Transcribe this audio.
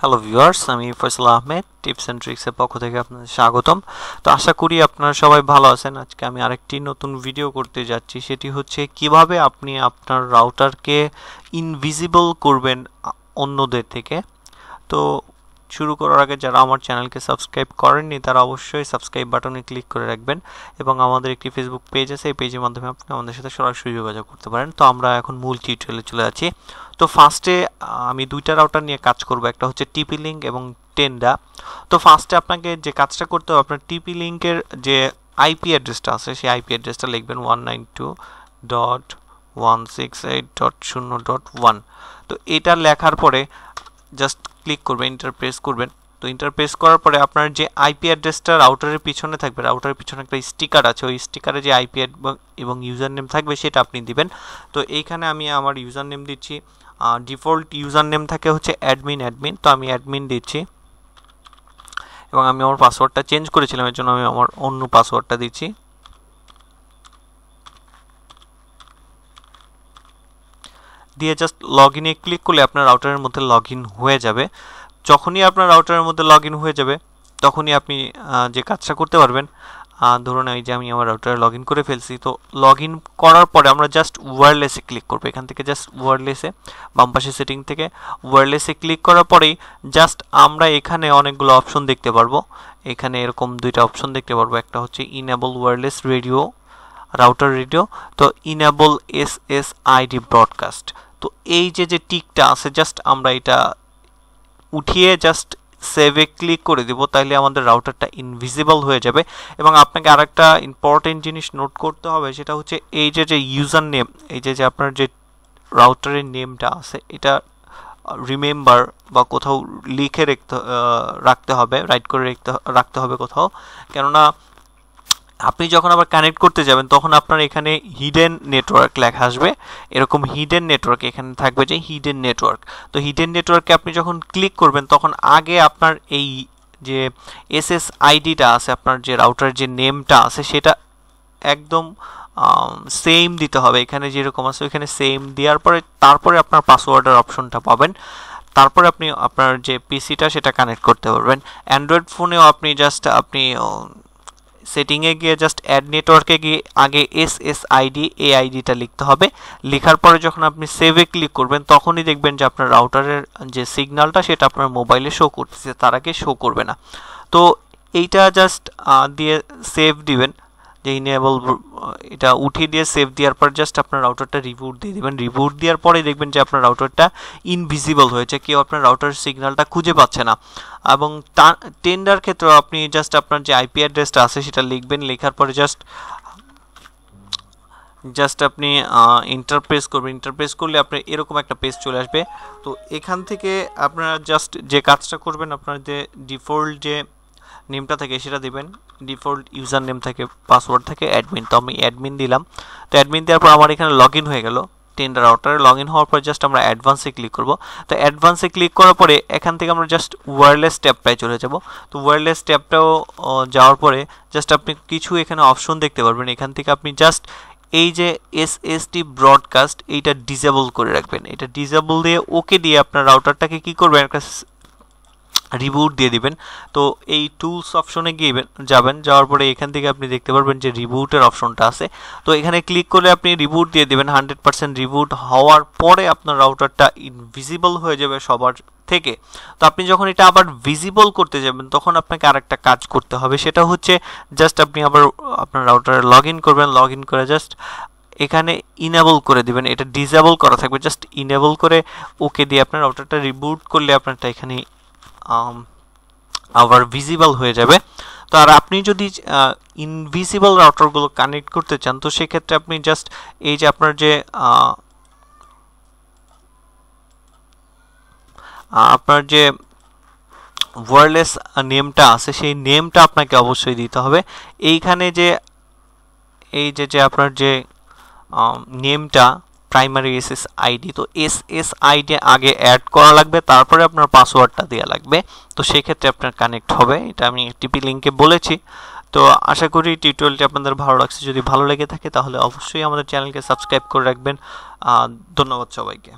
Hello viewers আমি Faisal Ahmed tips and ট্রিক্সের পক্ষ থেকে আপনাদের স্বাগতম। তো আশা করি আপনারা সবাই ভালো আছেন। আজকে আমি আরেকটি নতুন ভিডিও করতে যাচ্ছি, সেটি হচ্ছে কীভাবে আপনি আপনার রাউটারকে ইনভিজিবল করবেন অন্যদের থেকে। তো শুরু করার আগে যারা আমার চ্যানেলকে সাবস্ক্রাইব করেননি, তারা অবশ্যই সাবস্ক্রাইব বাটনে ক্লিক করে রাখবেন এবং আমাদের একটি ফেসবুক পেজ আছে, এই পেজের মাধ্যমে আপনি আমাদের সাথে সরাসরি যোগাযোগ করতে পারেন। তো আমরা এখন মূল টিউটোরিয়ালে চলে আছি তো ফার্স্টে আমি দুইটা রাউটার নিয়ে কাজ করব, একটা হচ্ছে টিপি লিঙ্ক এবং টেন্ডা তো ফার্স্টে আপনাকে যে কাজটা করতে হবে, আপনার টিপি লিঙ্কের যে আইপি অ্যাড্রেসটা আছে, সেই আইপি অ্যাড্রেসটা লিখবেন one nine two dot one six eight dot শূন্য ডট ওয়ান তো এটা লেখার পরে জাস্ট ক্লিক করবেন ইন্টার প্রেস করবেন। তো ইন্টার প্রেস করার পরে আপনার যে আইপি অ্যাড্রেসটা রাউটারের পিছনে থাকবে রাউটারের পিছনে একটা স্টিকার আছে, ওই স্টিকারে যে আইপি এবং ইউজার নেম থাকবে সেটা আপনি দিবেন। তো এইখানে আমি আমার ইউজার নেম দিচ্ছি। ডিফল্ট ইউজার নেম থাকে হচ্ছে অ্যাডমিন অ্যাডমিন তো আমি অ্যাডমিন দিচ্ছি। এবং আমি আমার পাসওয়ার্ডটা চেঞ্জ করেছিলাম, এর জন্য আমি আমার অন্য পাসওয়ার্ডটা দিচ্ছি। দিয়ে জাস্ট লগ ইনে ক্লিক করলে আপনার রাউটারের মধ্যে লগ হয়ে যাবে। যখনই আপনার রাউটারের মধ্যে লগ হয়ে যাবে, তখনই আপনি যে কাজটা করতে পারবেন ধরুন এই যে আমি আমার রাউটারে লগ করে ফেলছি, তো লগ করার পরে আমরা জাস্ট ওয়্যারলেসে ক্লিক করব। এখান থেকে জাস্ট ওয়্যারলেসে বাম পাশে সেটিং থেকে ওয়্যারলেসে ক্লিক করার পরেই জাস্ট আমরা এখানে অনেকগুলো অপশন দেখতে পারব। এখানে এরকম দুইটা অপশন দেখতে পারব। একটা হচ্ছে enable wireless radio router radio তো enable S S ID broadcast তো এই যে যে টিকটা আছে জাস্ট আমরা এটা উঠিয়ে জাস্ট সেভে ক্লিক করে দেবো তাহলে আমাদের রাউটারটা ইনভিজিবল হয়ে যাবে। এবং আপনাকে আরেকটা ইম্পর্টেন্ট জিনিস নোট করতে হবে, সেটা হচ্ছে এই যে যে ইউজার নেম এই যে যে আপনার যে রাউটারের নেমটা আছে, এটা রিমেম্বার বা কোথাও লিখে রাখতে রাখতে হবে রাইট করে রাখতে রাখতে হবে কোথাও। কেননা আপনি যখন আবার কানেক্ট করতে যাবেন, তখন আপনার এখানে হিডেন নেটওয়ার্ক লেখা আসবে। এরকম হিডেন নেটওয়ার্ক এখানে থাকবে যে হিডেন নেটওয়ার্ক তো হিডেন নেটওয়ার্কে আপনি যখন ক্লিক করবেন, তখন আগে আপনার এই যে এস এস আইডিটা আছে, আপনার যে রাউটার যে নেমটা আছে, সেটা একদম সেম দিতে হবে। এখানে যেরকম আছে, ওইখানে সেম দেওয়ার পরে, তারপরে আপনার পাসওয়ার্ডের অপশনটা পাবেন। তারপরে আপনি আপনার যে পিসিটা সেটা কানেক্ট করতে পারবেন। অ্যান্ড্রয়েড ফোনেও আপনি জাস্ট আপনি সেটিংয়ে গিয়ে জাস্ট অ্যাড নেটওয়ার্কে গিয়ে আগে এস এস আইডি এ আইডিটা লিখতে হবে। লেখার পরে যখন আপনি সেভে ক্লিক করবেন, তখনই দেখবেন যে আপনার রাউটারের যে সিগনালটা সেটা আপনার মোবাইলে শো করতেছে, তার আগে শো করবে না। তো এইটা জাস্ট দিয়ে সেভ দিবেন। যে ইনেবল এটা উঠিয়ে দিয়ে সেভ দেওয়ার পর জাস্ট আপনার রাউটারটা রিবুট দিয়ে দেবেন। রিবুট দেওয়ার পরে দেখবেন যে আপনার রাউটারটা ইনভিজিবল হয়েছে, কেউ আপনার রাউটার সিগন্যালটা খুঁজে পাচ্ছে না। এবং টেন্ডার ক্ষেত্রেও আপনি জাস্ট আপনার যে আইপি অ্যাড্রেসটা আছে সেটা লিখবেন, লেখার পরে জাস্ট জাস্ট আপনি ইন্টারপ্রেস করবেন। ইন্টারপ্রেস করলে আপনার এরকম একটা পেজ চলে আসবে। তো এখান থেকে আপনারা জাস্ট যে কাজটা করবেন, আপনার যে ডিফল্ট যে নেমটা থাকে সেটা দিবেন। ডিফল্ট ইউজার নেম থাকে, পাসওয়ার্ড থাকে অ্যাডমিন তো আমি অ্যাডমিন দিলাম। তো অ্যাডমিন দেওয়ার পর আমার এখানে লগ হয়ে গেল টেন্ডার আউটারে লগ ইন হওয়ার পর জাস্ট আমরা অ্যাডভান্সে ক্লিক করব। তো অ্যাডভান্সে ক্লিক করার পরে এখান থেকে আমরা জাস্ট ওয়্যারলেস ট্যাবটায় চলে যাব। তো ওয়্যারলেস ট্যাবটাও যাওয়ার পরে জাস্ট আপনি কিছু এখানে অপশন দেখতে পারবেন। এখান থেকে আপনি জাস্ট এই যে এস এস টি ব্রডকাস্ট এইটা ডিজেবল করে রাখবেন। এটা ডিজেবল দিয়ে ওকে দিয়ে আপনার রাউটারটাকে কি করবেন? একটা রিবুট দিয়ে দিবেন। তো এই টুলস অপশনে গিয়ে যাবেন, যাওয়ার পরে এখান থেকে আপনি দেখতে পারবেন যে রিবুটের অপশনটা আছে। তো এখানে ক্লিক করলে আপনি রিবুট দিয়ে দেবেন হান্ড্রেড পার্সেন্ট রিবুট হওয়ার পরে আপনার রাউটারটা ইনভিজিবল হয়ে যাবে সবার থেকে। তো আপনি যখন এটা আবার ভিজিবল করতে যাবেন, তখন আপনাকে আরেকটা কাজ করতে হবে, সেটা হচ্ছে জাস্ট আপনি আবার আপনার রাউটারে লগ ইন করবেন লগ ইন করে জাস্ট এখানে ইনেবল করে দিবেন, এটা ডিসেবল করা থাকবে জাস্ট ইনেবল করে ওকে দিয়ে আপনার রাউটারটা রিবুট করলে আপনারটা এখানে আবার ভিজিবল হয়ে যাবে। তো আর আপনি যদি ইনভিজিবল রাউটারগুলো কানেক্ট করতে চান, তো সেক্ষেত্রে আপনি জাস্ট এই যে আপনার যে আপনার যে ওয়ারলেস নেমটা আছে, সেই নেমটা আপনাকে অবশ্যই দিতে হবে। এইখানে যে, এই যে যে আপনার যে নেমটা প্রাইমারি এস এস আইডি তো এস এস আইডি আগে অ্যাড করা লাগবে, তারপরে আপনার পাসওয়ার্ডটা দেওয়া লাগবে। তো সেক্ষেত্রে আপনার কানেক্ট হবে। এটা আমি টিপি লিঙ্কে বলেছি। তো আশা করি টিউটোরিয়ালটি আপনাদের ভালো লাগছে। যদি ভালো লেগে থাকে তাহলে অবশ্যই আমাদের চ্যানেলকে সাবস্ক্রাইব করে রাখবেন। ধন্যবাদ সবাইকে।